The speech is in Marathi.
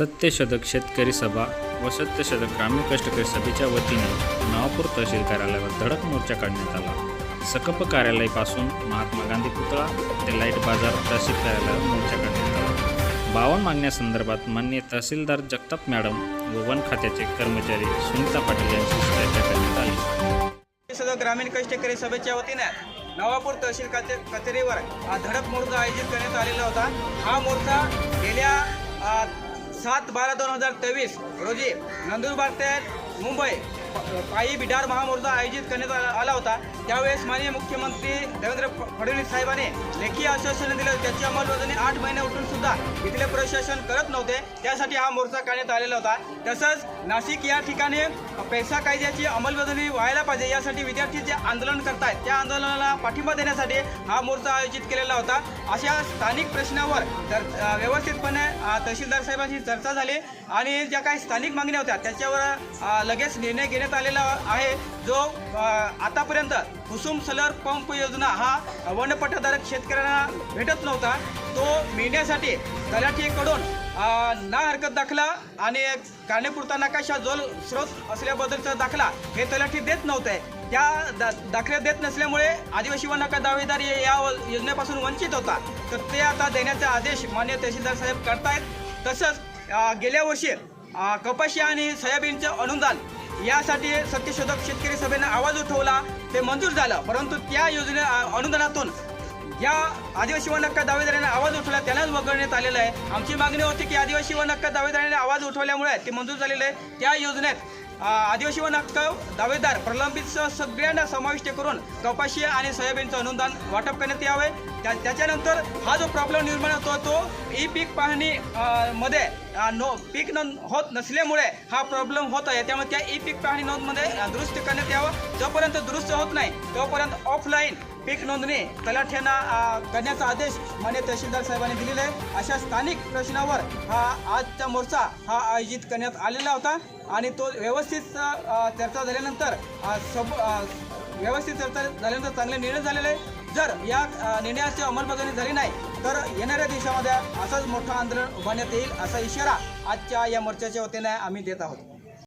सत्यशतक शेतकरी सभा व सत्यशतक ग्रामीण कष्टकरी सभेच्या वतीने नवापूर तहसील कार्यालयावर धडक मोर्चा काढण्यात आला. सकप कार्यालयापासून महात्मा गांधी पुतळा ते लाइट बाजार तहसील कार्यालयावर मोर्चा काढण्यात आला. बावन मागण्यासंदर्भात मान्य तहसीलदार जगताप मॅडम व वन खात्याचे कर्मचारी सुनीता पाटील यांची चर्चा करण्यात आली. सदर ग्रामीण कष्टकरी सभेच्या वतीने नवापूर तहसील कचे कचेरीवर हा धडक मोर्चा आयोजित करण्यात आलेला होता. हा मोर्चा गेल्या सात बारा दोन हजार तेवीस. रोजी नंदुरबार ते मुंबई काही पायी बिडार महामोर्चा आयोजित करण्यात आला आला होता. त्यावेळेस माननीय मुख्यमंत्री देवेंद्र फडणवीस साहेबांनी लेखी आश्वासन दिलं. त्याची अंमलबजावणी आठ महिने उठून सुद्धा इथले प्रशासन करत नव्हते. त्यासाठी हा मोर्चा काढण्यात आलेला होता. तसंच नाशिक या ठिकाणी पैसा कायद्याची अंमलबजावणी व्हायला पाहिजे यासाठी विद्यार्थी जे आंदोलन करतायत त्या आंदोलनाला पाठिंबा देण्यासाठी हा मोर्चा आयोजित केलेला होता. अशा स्थानिक प्रश्नावर तर व्यवस्थितपणे तहसीलदार साहेबांशी चर्चा झाली आणि ज्या काही स्थानिक मागण्या होत्या त्याच्यावर लगेच निर्णय घेण्यात आलेला आहे. जो आतापर्यंत कुसुम सलर पंप योजना हा वनपट्टाधारक शेतकऱ्यांना भेटत नव्हता. तो मिळण्यासाठी तलाठीकडून ना हरकत दाखला आणि कारणीपुरता नकाशा जल स्रोत असल्याबद्दलचा दाखला हे तलाठी देत नव्हते. त्या दा दाखल्या देत नसल्यामुळे आदिवासी व नका दावेदार या योजनेपासून वंचित होता. तर ते आता देण्याचे आदेश मान्य तहसीलदार साहेब करतायत. तसंच गेल्या वर्षी कपाशी आणि सोयाबीनचं अनुदान. यासाठी सत्यशोधक शेतकरी सभेने आवाज उठवला ते मंजूर झालं. परंतु त्या योजने अनुदानातून या आदिवासी वन हक्क दावेदाराने आवाज उठवला त्यालाच वगळण्यात आलेलं आहे. आमची मागणी होती की आदिवासी वन हक्क दावेदाराने आवाज उठवल्यामुळे ते मंजूर झालेलं आहे त्या योजनेत आदिवासी वन हक्क दावेदार प्रलंबित सगळ्यांना समाविष्ट करून कपाशी आणि सोयाबीनचं अनुदान वाटप करण्यात यावे. त्या त्याच्यानंतर हा जो प्रॉब्लेम निर्माण होतो तो ई पीक पाहणी मध्ये नो पीक नोंद होत नसल्यामुळे हा प्रॉब्लेम होत आहे. त्यामुळे त्या ई पीक पाहणी नोंदमध्ये दुरुस्त करण्यात यावं. जोपर्यंत दुरुस्त होत नाही तोपर्यंत ऑफलाईन पीक नोंदणी तलाठ्यांना करण्याचा आदेश मान्य तहसीलदार साहेबांनी दिलेला आहे. अशा स्थानिक प्रश्नावर हा आजचा मोर्चा हा आयोजित करण्यात आलेला होता. आणि तो व्यवस्थित चर्चा झाल्यानंतर सब व्यवस्थित चर्चा झाल्यानंतर चांगले निर्णय झालेले आहे. जर या निर्णयाची अंमलबजावणी झाली नाही तर येणाऱ्या दिवसामध्ये असंच मोठं आंदोलन उभारण्यात येईल असा इशारा आजच्या या मोर्चाच्या वतीने आम्ही देत आहोत.